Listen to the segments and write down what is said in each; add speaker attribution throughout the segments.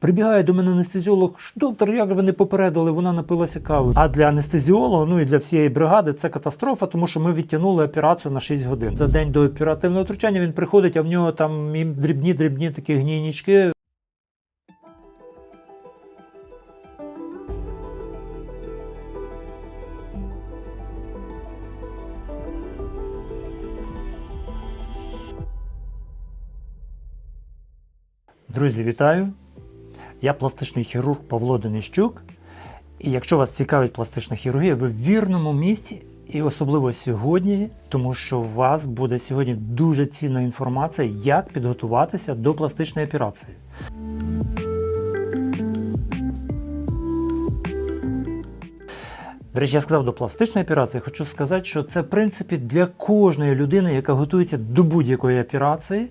Speaker 1: Прибігає до мене анестезіолог, доктор, як ви не попередили, вона напилася кави. А для анестезіолога, ну і для всієї бригади, це катастрофа, тому що ми відтягнули операцію на 6 годин. За день до оперативного втручання він приходить, а в нього там і дрібні, дрібні такі гнійнички. Друзі, вітаю! Я пластичний хірург Павло Денищук. І якщо вас цікавить пластична хірургія, ви в вірному місці, і особливо сьогодні, тому що у вас буде сьогодні дуже цінна інформація, як підготуватися до пластичної операції. До речі, я сказав до пластичної операції, хочу сказати, що це в принципі для кожної людини, яка готується до будь-якої операції.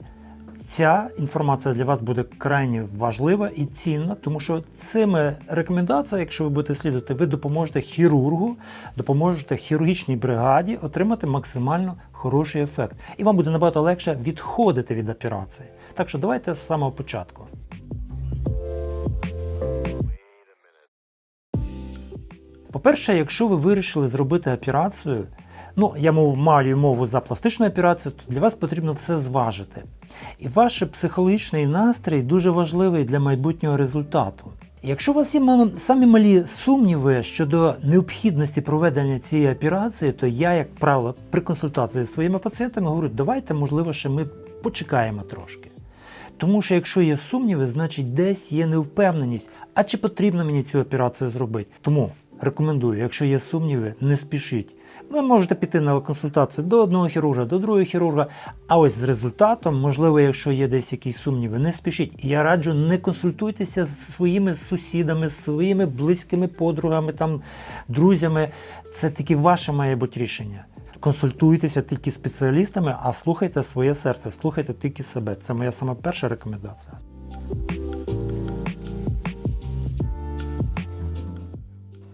Speaker 1: Ця інформація для вас буде крайне важлива і цінна, тому що цими рекомендаціями, якщо ви будете слідувати, ви допоможете хірургу, допоможете хірургічній бригаді отримати максимально хороший ефект. І вам буде набагато легше відходити від операції. Так що давайте з самого початку. По-перше, якщо ви вирішили зробити операцію, ну я мов, маю мову за пластичну операцію, то для вас потрібно все зважити. І ваш психологічний настрій дуже важливий для майбутнього результату. Якщо у вас є самі малі сумніви щодо необхідності проведення цієї операції, то я, як правило, при консультації з своїми пацієнтами говорю, давайте, можливо, ще ми почекаємо трошки. Тому що якщо є сумніви, значить десь є невпевненість, а чи потрібно мені цю операцію зробити. Тому рекомендую, якщо є сумніви, не спішіть. Ви можете піти на консультацію до одного хірурга, до другого хірурга. А ось з результатом, можливо, якщо є десь якісь сумніви, не спішіть. Я раджу, не консультуйтеся з своїми сусідами, з своїми близькими подругами, там, друзями. Це тільки ваше має бути рішення. Консультуйтеся тільки спеціалістами, а слухайте своє серце, слухайте тільки себе. Це моя сама перша рекомендація.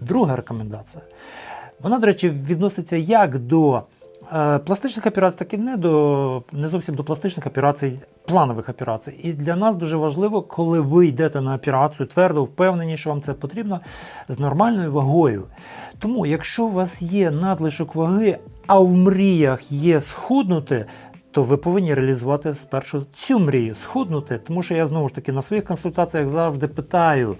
Speaker 1: Друга рекомендація. Вона, до речі, відноситься як до е, пластичних операцій, так і не, до, не зовсім до пластичних операцій, планових операцій. І для нас дуже важливо, коли ви йдете на операцію, твердо впевнені, що вам це потрібно, з нормальною вагою. Тому, якщо у вас є надлишок ваги, а в мріях є схуднути, то ви повинні реалізувати спершу цю мрію, схуднути. Тому що я знову ж таки на своїх консультаціях завжди питаю,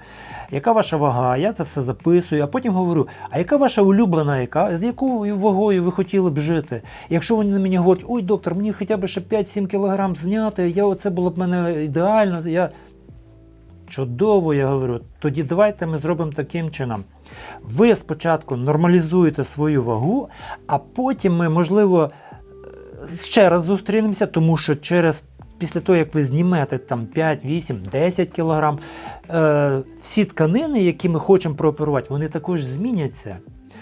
Speaker 1: яка ваша вага, я це все записую, а потім говорю, а яка ваша улюблена, яка, з якою вагою ви хотіли б жити? Якщо вони мені говорять, ой, доктор, мені хоча б ще 5-7 кілограм зняти, я, оце було б мене ідеально. Я... Чудово, я говорю, тоді давайте ми зробимо таким чином. Ви спочатку нормалізуєте свою вагу, а потім ми, можливо, ще раз зустрінемося, тому що через після того, як ви знімете там 5, 8, 10 кілограм, е, всі тканини, які ми хочемо прооперувати, вони також зміняться.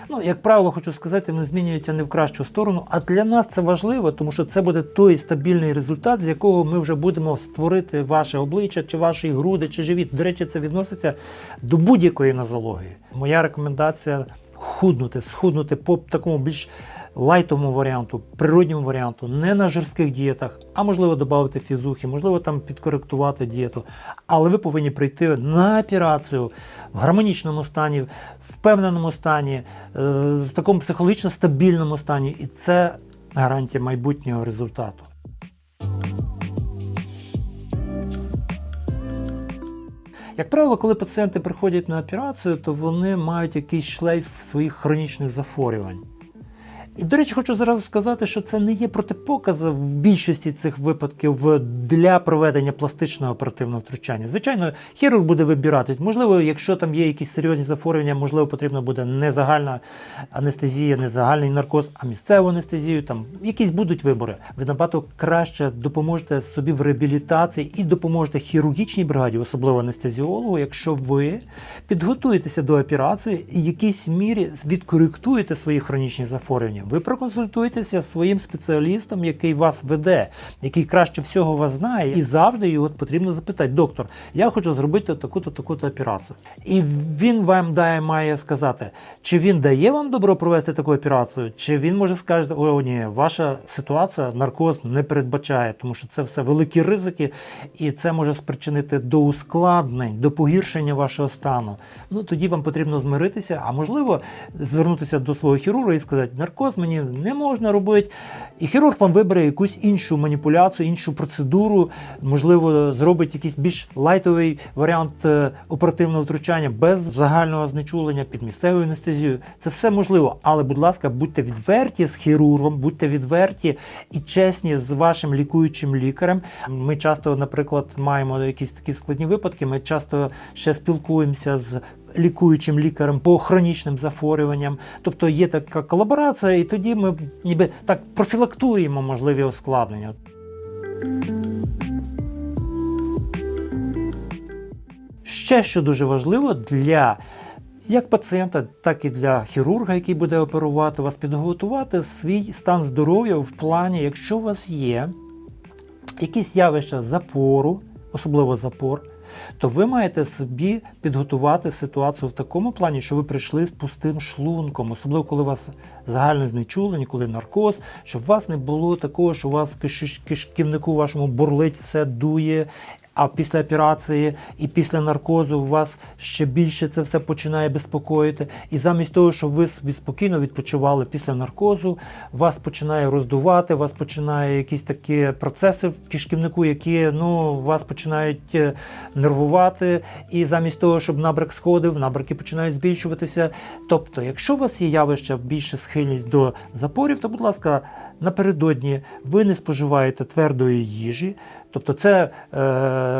Speaker 1: Ну, як правило, хочу сказати, вони змінюються не в кращу сторону, а для нас це важливо, тому що це буде той стабільний результат, з якого ми вже будемо створити ваше обличчя, чи ваші груди, чи живіт. До речі, це відноситься до будь-якої нозології. Моя рекомендація худнути, схуднути по такому більш лайтовому варіанту, природньому варіанту, не на жорстких дієтах, а можливо додати фізухи, можливо там підкоректувати дієту. Але ви повинні прийти на операцію в гармонічному стані, впевненому стані, е, в такому психологічно стабільному стані, і це гарантія майбутнього результату. Як правило, коли пацієнти приходять на операцію, то вони мають якийсь шлейф своїх хронічних захворювань. І, до речі, хочу зразу сказати, що це не є протипокази в більшості цих випадків для проведення пластичного оперативного втручання. Звичайно, хірург буде вибирати. Можливо, якщо там є якісь серйозні захворювання, можливо, потрібна буде не загальна анестезія, не загальний наркоз, а місцеву анестезію. Там якісь будуть вибори. Ви набагато краще допоможете собі в реабілітації і допоможете хірургічній бригаді, особливо анестезіологу, якщо ви підготуєтеся до операції і в якійсь мірі відкоректуєте свої хронічні захворювання. Ви проконсультуєтеся зі своїм спеціалістом, який вас веде, який краще всього вас знає, і завжди його потрібно запитати: доктор, я хочу зробити таку-то таку-то операцію. І він вам дає, має сказати, чи він дає вам добро провести таку операцію, чи він може сказати, о, ні, ваша ситуація наркоз не передбачає, тому що це все великі ризики, і це може спричинити до ускладнень, до погіршення вашого стану. Ну тоді вам потрібно змиритися, а можливо звернутися до свого хірурга і сказати, наркоз мені не можна робити. І хірург вам вибере якусь іншу маніпуляцію, іншу процедуру, можливо, зробить якийсь більш лайтовий варіант е, оперативного втручання без загального знечулення під місцевою анестезією. Це все можливо, але, будь ласка, будьте відверті з хірургом, будьте відверті і чесні з вашим лікуючим лікарем. Ми часто, наприклад, маємо якісь такі складні випадки. Ми часто ще спілкуємося з лікуючим лікарем по хронічним захворюванням. Тобто є така колаборація, і тоді ми ніби так профілактуємо можливі ускладнення. Ще що дуже важливо для як пацієнта, так і для хірурга, який буде оперувати вас, підготувати свій стан здоров'я в плані, якщо у вас є якісь явища запору, особливо запор, то ви маєте собі підготувати ситуацію в такому плані, що ви прийшли з пустим шлунком, особливо коли у вас загальне знечулення, коли наркоз, щоб у вас не було такого, що у вас киш- кишківнику вашому бурлить, все дує. А після операції і після наркозу у вас ще більше це все починає безпокоїти. І замість того, щоб ви собі спокійно відпочивали після наркозу, вас починає роздувати, вас починає якісь такі процеси в кишківнику, які ну, вас починають е, нервувати. І замість того, щоб набряк сходив, набряки починають збільшуватися. Тобто, якщо у вас є явище більше схильність до запорів, то, будь ласка, напередодні ви не споживаєте твердої їжі. Тобто це е,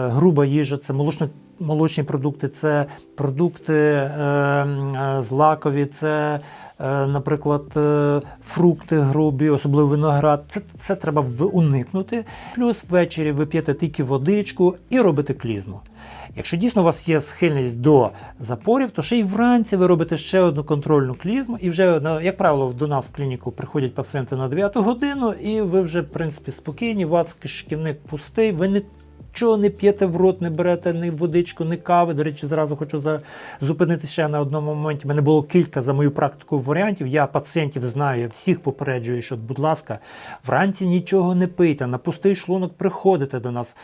Speaker 1: груба їжа, це молочно, молочні продукти, це продукти е, е, злакові, це, е, наприклад, е, фрукти грубі, особливо виноград. Це, це треба уникнути. Плюс ввечері ви п'єте тільки водичку і робите клізму. Якщо дійсно у вас є схильність до запорів, то ще й вранці ви робите ще одну контрольну клізму, і вже, як правило, до нас в клініку приходять пацієнти на 9 годину, і ви вже, в принципі, спокійні, у вас кишківник пустий, ви нічого не п'єте в рот, не берете ні водичку, ні кави. До речі, зразу хочу за... зупинитися ще на одному моменті. У мене було кілька за мою практику варіантів. Я пацієнтів знаю, я всіх попереджую, що, будь ласка, вранці нічого не пийте, на пустий шлунок приходите до нас.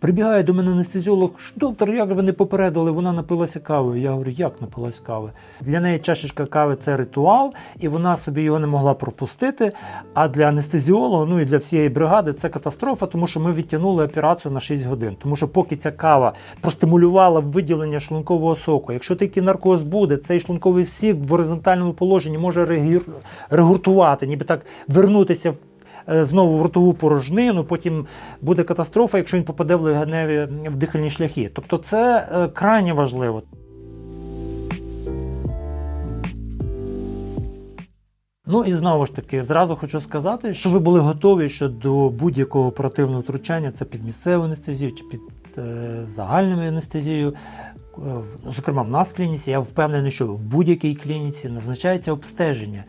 Speaker 1: Прибігає до мене анестезіолог, доктор, як ви не попередили, вона напилася кави. Я говорю, як напилась кави? Для неї чашечка кави це ритуал, і вона собі його не могла пропустити. А для анестезіолога, ну і для всієї бригади це катастрофа, тому що ми відтягнули операцію на 6 годин. Тому що поки ця кава простимулювала виділення шлункового соку, якщо такий наркоз буде, цей шлунковий сік в горизонтальному положенні може регір- регуртувати, ніби так вернутися в знову в ротову порожнину, потім буде катастрофа, якщо він попаде в легеневі в дихальні шляхи. Тобто це е, крайне важливо. Ну і знову ж таки, зразу хочу сказати, що ви були готові що до будь-якого оперативного втручання, це під місцеву анестезію чи під е, загальною анестезією. Зокрема, в нас в клініці, я впевнений, що в будь-якій клініці назначається обстеження.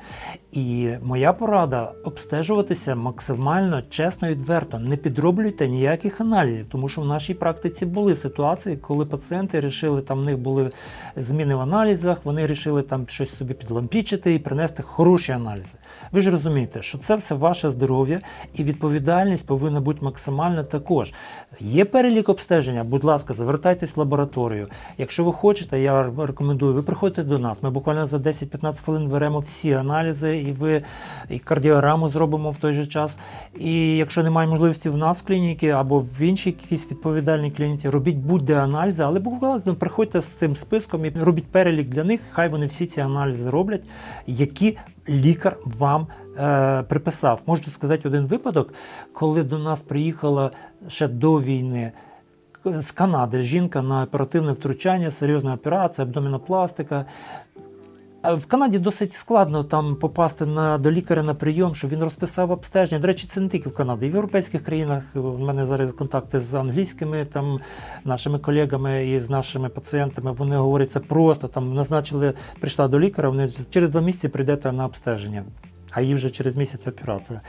Speaker 1: І моя порада обстежуватися максимально чесно і відверто. Не підроблюйте ніяких аналізів, тому що в нашій практиці були ситуації, коли пацієнти рішили, там в них були зміни в аналізах, вони рішили там щось собі підлампічити і принести хороші аналізи. Ви ж розумієте, що це все ваше здоров'я і відповідальність повинна бути максимальна також. Є перелік обстеження, будь ласка, звертайтесь в лабораторію. Якщо ви хочете, я рекомендую, ви приходите до нас. Ми буквально за 10-15 хвилин беремо всі аналізи, і ви і кардіограму зробимо в той же час. І якщо немає можливості в нас в клініці або в іншій якійсь відповідальній клініці, робіть будь-де аналізи, але буквально приходьте з цим списком і робіть перелік для них. Хай вони всі ці аналізи роблять, які лікар вам е, приписав. Можу сказати один випадок, коли до нас приїхала ще до війни з Канади жінка на оперативне втручання, серйозна операція, абдомінопластика. В Канаді досить складно там попасти на, до лікаря на прийом, щоб він розписав обстеження. До речі, це не тільки в Канаді, і в європейських країнах. У мене зараз контакти з англійськими там нашими колегами і з нашими пацієнтами. Вони говорять, це просто там назначили, прийшла до лікаря. Вони через два місяці прийдете на обстеження. А їй вже через місяць операція.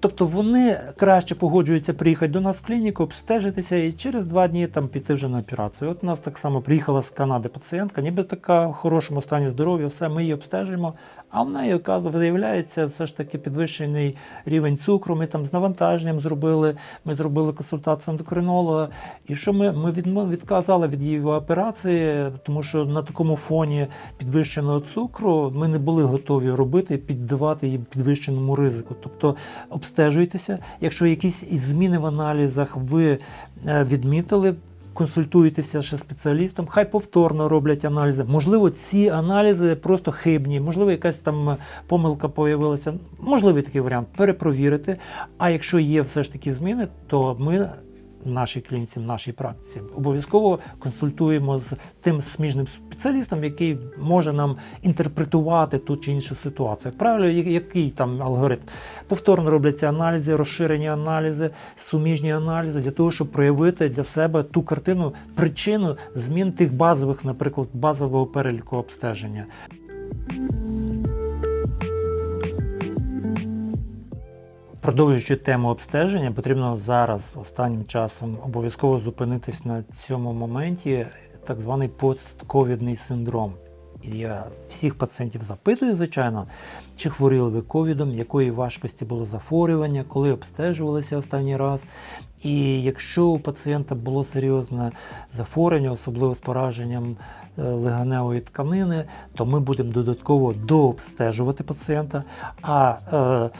Speaker 1: Тобто вони краще погоджуються приїхати до нас в клініку, обстежитися і через два дні там піти вже на операцію. От у нас так само приїхала з Канади пацієнтка, ніби така в хорошому стані здоров'я, все, ми її обстежуємо. А в неї виявляється все ж таки підвищений рівень цукру. Ми там з навантаженням зробили. Ми зробили консультацію ендокринолога. І що ми, ми відмо- відказали від її операції, тому що на такому фоні підвищеного цукру ми не були готові робити і піддавати її підвищеному ризику. Тобто обстежуйтеся, якщо якісь зміни в аналізах ви е, відмітили. Консультуйтеся ще спеціалістом, хай повторно роблять аналізи. Можливо, ці аналізи просто хибні, можливо, якась там помилка появилася. Можливий такий варіант перепровірити. А якщо є все ж таки зміни, то ми в нашій клініці, в нашій практиці обов'язково консультуємо з тим сміжним спеціалістом, який може нам інтерпретувати ту чи іншу ситуацію. Як правило, який там алгоритм? Повторно робляться аналізи, розширені аналізи, суміжні аналізи для того, щоб проявити для себе ту картину, причину змін тих базових, наприклад, базового переліку обстеження. Продовжуючи тему обстеження, потрібно зараз останнім часом обов'язково зупинитись на цьому моменті, так званий постковідний синдром. І я всіх пацієнтів запитую, звичайно, чи хворіли ви ковідом, якої важкості було захворювання, коли обстежувалися останній раз. І якщо у пацієнта було серйозне захворювання, особливо з пораженням е, легеневої тканини, то ми будемо додатково дообстежувати пацієнта. А е,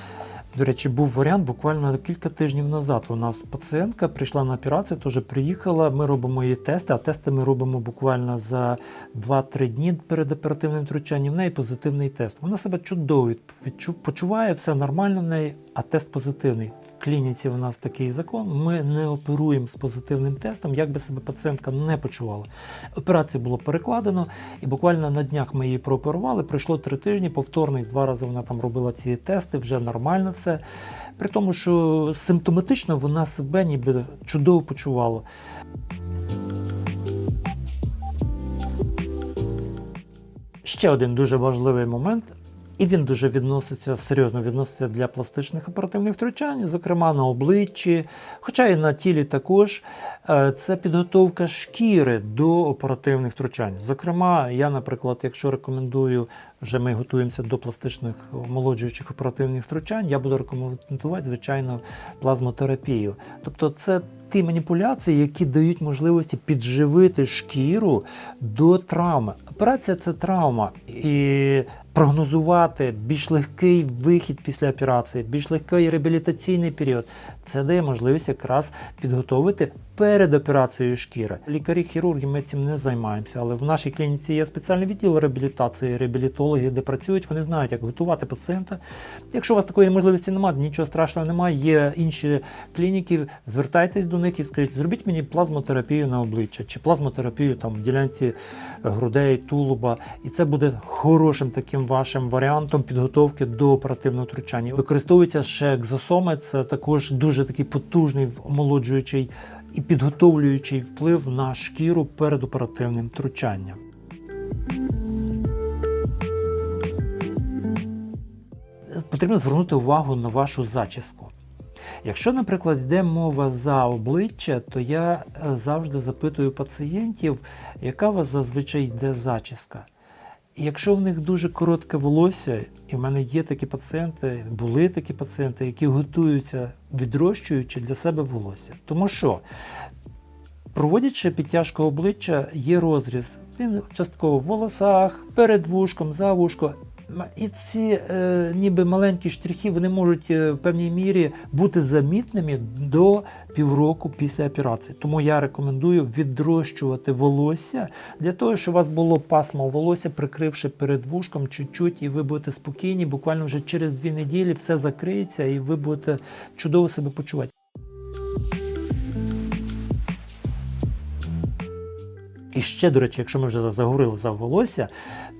Speaker 1: до речі, був варіант буквально кілька тижнів назад. У нас пацієнтка прийшла на операцію, теж приїхала. Ми робимо її тести, а тести ми робимо буквально за 2-3 дні перед оперативним втручанням. В неї позитивний тест. Вона себе чудово почуває, все нормально в неї, а тест позитивний. В клініці у нас такий закон. Ми не оперуємо з позитивним тестом, як би себе пацієнтка не почувала. Операцію було перекладено, і буквально на днях ми її прооперували. Пройшло три тижні, повторних два рази вона там робила ці тести, вже нормально все. При тому, що симптоматично вона себе ніби чудово почувала. Ще один дуже важливий момент, і він дуже відноситься серйозно відноситься для пластичних оперативних втручань, зокрема на обличчі, хоча і на тілі також. Е, Це підготовка шкіри до оперативних втручань. Зокрема, я, наприклад, якщо рекомендую, вже ми готуємося до пластичних омолоджуючих оперативних втручань, я буду рекомендувати, звичайно, плазмотерапію. Тобто, це ті маніпуляції, які дають можливості підживити шкіру до травми. Операція це травма, і прогнозувати більш легкий вихід після операції, більш легкий реабілітаційний період. Це дає можливість якраз підготовити перед операцією шкіри. Лікарі-хірурги ми цим не займаємося, але в нашій клініці є спеціальний відділ реабілітації, реабілітологи, де працюють, вони знають, як готувати пацієнта. Якщо у вас такої можливості немає, нічого страшного немає. Є інші клініки, звертайтесь до них і скажіть, зробіть мені плазмотерапію на обличчя чи плазмотерапію там в ділянці грудей, тулуба. І це буде хорошим таким вашим варіантом підготовки до оперативного втручання. Використовується ще екзосоми, це також дуже такий потужний омолоджуючий і підготовлюючий вплив на шкіру перед оперативним втручанням. Потрібно звернути увагу на вашу зачіску. Якщо, наприклад, йде мова за обличчя, то я е, завжди запитую пацієнтів, яка у вас зазвичай йде зачіска. Якщо в них дуже коротке волосся, і в мене є такі пацієнти, були такі пацієнти, які готуються, відрощуючи для себе волосся. Тому що, проводячи підтяжку обличчя, є розріз. Він частково в волосах, перед вушком, за вушко. І ці е, ніби маленькі штрихи вони можуть е, в певній мірі бути замітними до півроку після операції. Тому я рекомендую відрощувати волосся для того, щоб у вас було пасмо волосся, прикривши перед вушком чуть-чуть, і ви будете спокійні. Буквально вже через дві неділі все закриється, і ви будете чудово себе почувати. І ще, до речі, якщо ми вже заговорили за волосся,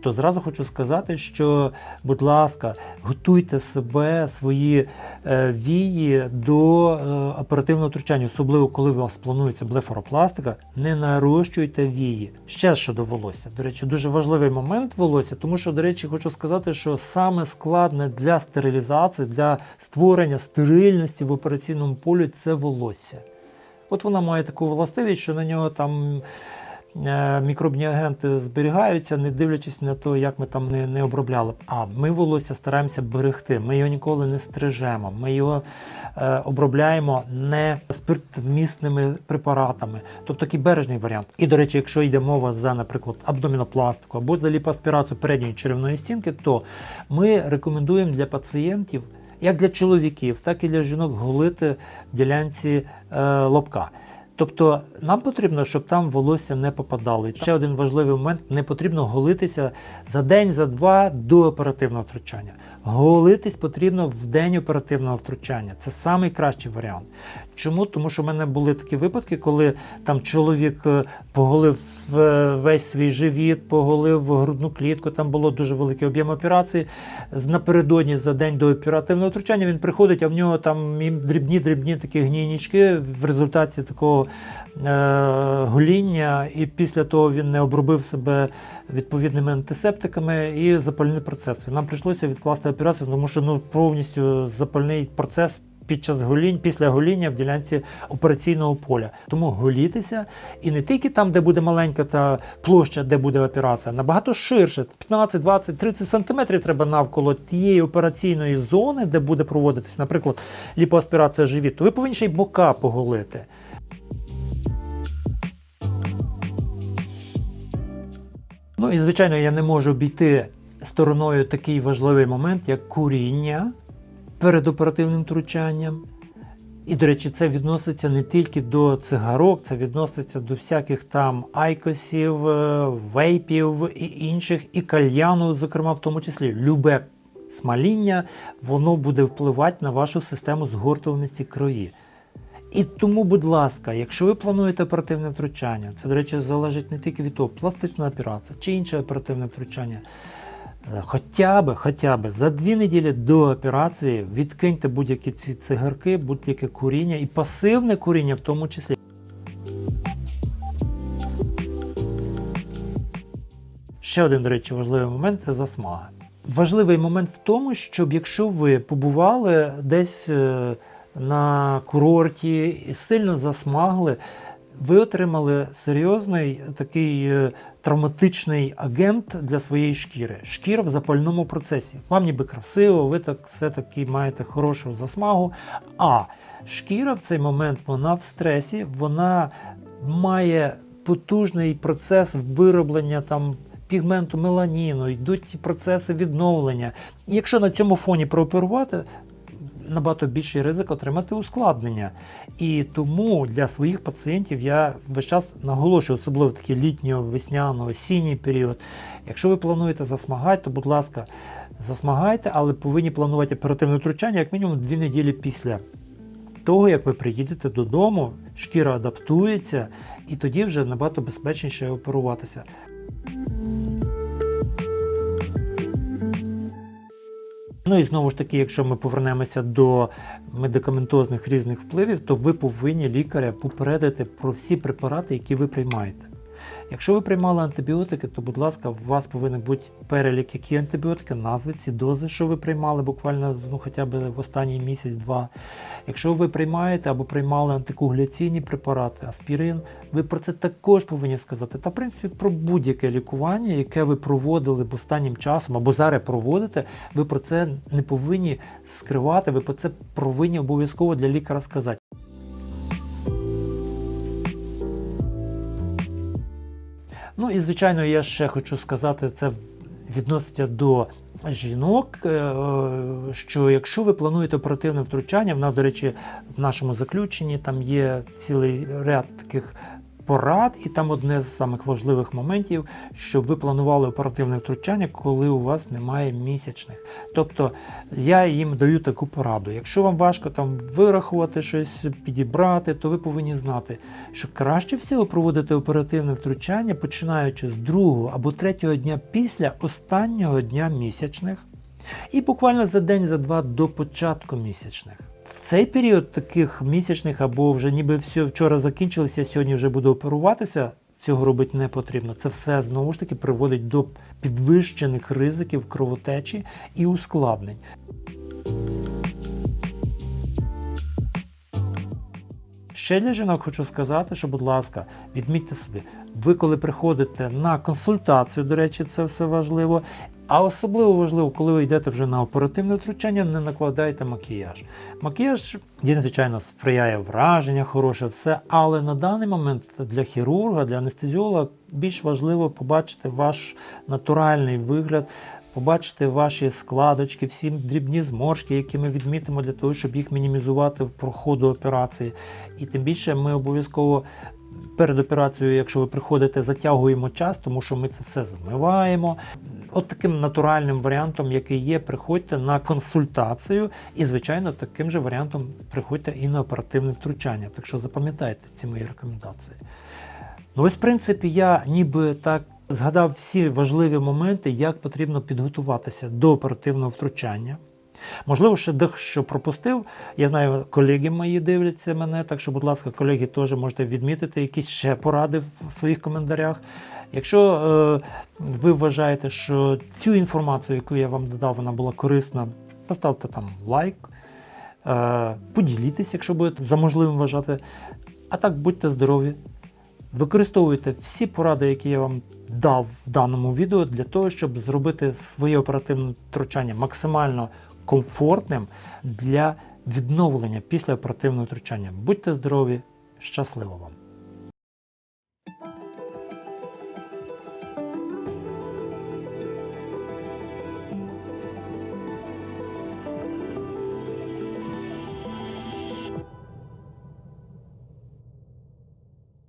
Speaker 1: то зразу хочу сказати, що, будь ласка, готуйте себе, свої е, вії до е, оперативного втручання, особливо коли у вас планується блефаропластика, не нарощуйте вії. Ще щодо волосся. До речі, дуже важливий момент волосся, тому що, до речі, хочу сказати, що саме складне для стерилізації, для створення стерильності в операційному полі це волосся. От вона має таку властивість, що на нього там мікробні агенти зберігаються, не дивлячись на те, як ми там не, не обробляли. А ми волосся стараємося берегти. Ми його ніколи не стрижемо. Ми його е, обробляємо не спиртвмісними препаратами, тобто такий бережний варіант. І, до речі, якщо йде мова за, наприклад, абдомінопластику або за ліпоаспірацію передньої черевної стінки, то ми рекомендуємо для пацієнтів як для чоловіків, так і для жінок голити ділянці е, лобка. Тобто нам потрібно, щоб там волосся не попадало. І ще один важливий момент: не потрібно голитися за день, за два до оперативного втручання. Голитись потрібно в день оперативного втручання. Це найкращий варіант. Чому? Тому що в мене були такі випадки, коли там чоловік е, поголив е, весь свій живіт, поголив грудну клітку, там було дуже великий об'єм операції. Напередодні за день до оперативного втручання він приходить, а в нього там дрібні-дрібні такі гнійнички в результаті такого е, гоління, і після того він не обробив себе відповідними антисептиками і запальні процеси. Нам прийшлося відкласти операцію, тому що ну, повністю запальний процес під час голінь, після гоління в ділянці операційного поля. Тому голітися і не тільки там, де буде маленька та площа, де буде операція, набагато ширше, 15, 20, 30 сантиметрів треба навколо тієї операційної зони, де буде проводитись, наприклад, ліпоаспірація живіту. Ви повинні ще й бока поголити. Ну і звичайно, я не можу обійти стороною такий важливий момент, як куріння перед оперативним втручанням. І, до речі, це відноситься не тільки до цигарок, це відноситься до всяких там айкосів, е, вейпів і інших, і кальяну, зокрема, в тому числі. Любе смаління, воно буде впливати на вашу систему згортуваності крові. І тому, будь ласка, якщо ви плануєте оперативне втручання, це, до речі, залежить не тільки від того, пластична операція чи інше оперативне втручання. Е, Хоча б, хоча б за дві неділі до операції відкиньте будь-які ці цигарки, будь-яке куріння і пасивне куріння в тому числі. Ще один, до речі, важливий момент це засмага. Важливий момент в тому, щоб якщо ви побували десь е, на курорті і сильно засмагли, ви отримали серйозний такий е, травматичний агент для своєї шкіри. Шкіра в запальному процесі. Вам ніби красиво, ви так все-таки маєте хорошу засмагу. А шкіра в цей момент вона в стресі, вона має потужний процес вироблення там. Пігменту меланіну, йдуть процеси відновлення. І якщо на цьому фоні прооперувати, набагато більший ризик отримати ускладнення. І тому для своїх пацієнтів я весь час наголошую, особливо такий літньо, весняно, осінній період. Якщо ви плануєте засмагати, то будь ласка, засмагайте, але повинні планувати оперативне втручання як мінімум дві неділі після того, як ви приїдете додому, шкіра адаптується, і тоді вже набагато безпечніше оперуватися. Ну і знову ж таки, якщо ми повернемося до медикаментозних різних впливів, то ви повинні лікаря попередити про всі препарати, які ви приймаєте. Якщо ви приймали антибіотики, то, будь ласка, у вас повинен бути перелік, які антибіотики, назви, ці дози, що ви приймали буквально ну, хоча б в останній місяць-два. Якщо ви приймаєте або приймали антикоагуляційні препарати, аспірин, ви про це також повинні сказати. Та, в принципі, про будь-яке лікування, яке ви проводили б останнім часом або зараз проводите, ви про це не повинні скривати, ви про це повинні обов'язково для лікаря сказати. Ну і звичайно, я ще хочу сказати, це відноситься до жінок. е, Що якщо ви плануєте оперативне втручання, в нас, до речі, в нашому заключенні там є цілий ряд таких порад, і там одне з самих важливих моментів, щоб ви планували оперативне втручання, коли у вас немає місячних. Тобто я їм даю таку пораду. Якщо вам важко там вирахувати щось, підібрати, то ви повинні знати, що краще всього проводити оперативне втручання, починаючи з другого або третього дня після останнього дня місячних, і буквально за день, за два до початку місячних. В цей період таких місячних або вже ніби все вчора закінчилося, сьогодні вже буду оперуватися. Цього робити не потрібно. Це все знову ж таки приводить до підвищених ризиків кровотечі і ускладнень. Ще для жінок хочу сказати, що, будь ласка, відмітьте собі, ви коли приходите на консультацію, до речі, це все важливо. А особливо важливо, коли ви йдете вже на оперативне втручання, не накладайте макіяж. Макіяж, він, звичайно, сприяє враження, хороше все, але на даний момент для хірурга, для анестезіолога більш важливо побачити ваш натуральний вигляд, побачити ваші складочки, всі дрібні зморшки, які ми відмітимо для того, щоб їх мінімізувати в проходу операції. І тим більше ми обов'язково перед операцією, якщо ви приходите, затягуємо час, тому що ми це все змиваємо. От таким натуральним варіантом, який є, приходьте на консультацію, і, звичайно, таким же варіантом приходьте і на оперативне втручання. Так що запам'ятайте ці мої рекомендації. Ну, ось, в принципі, я ніби так згадав всі важливі моменти, як потрібно підготуватися до оперативного втручання. Можливо, ще дещо пропустив. Я знаю, колеги мої дивляться мене, так що, будь ласка, колеги, теж можете відмітити якісь ще поради в своїх коментарях. Якщо е, ви вважаєте, що цю інформацію, яку я вам додав, вона була корисна, поставте там лайк, е, поділіться, якщо будете за можливим вважати. А так будьте здорові. Використовуйте всі поради, які я вам дав в даному відео, для того, щоб зробити своє оперативне втручання максимально комфортним для відновлення після оперативного втручання. Будьте здорові, щасливо вам!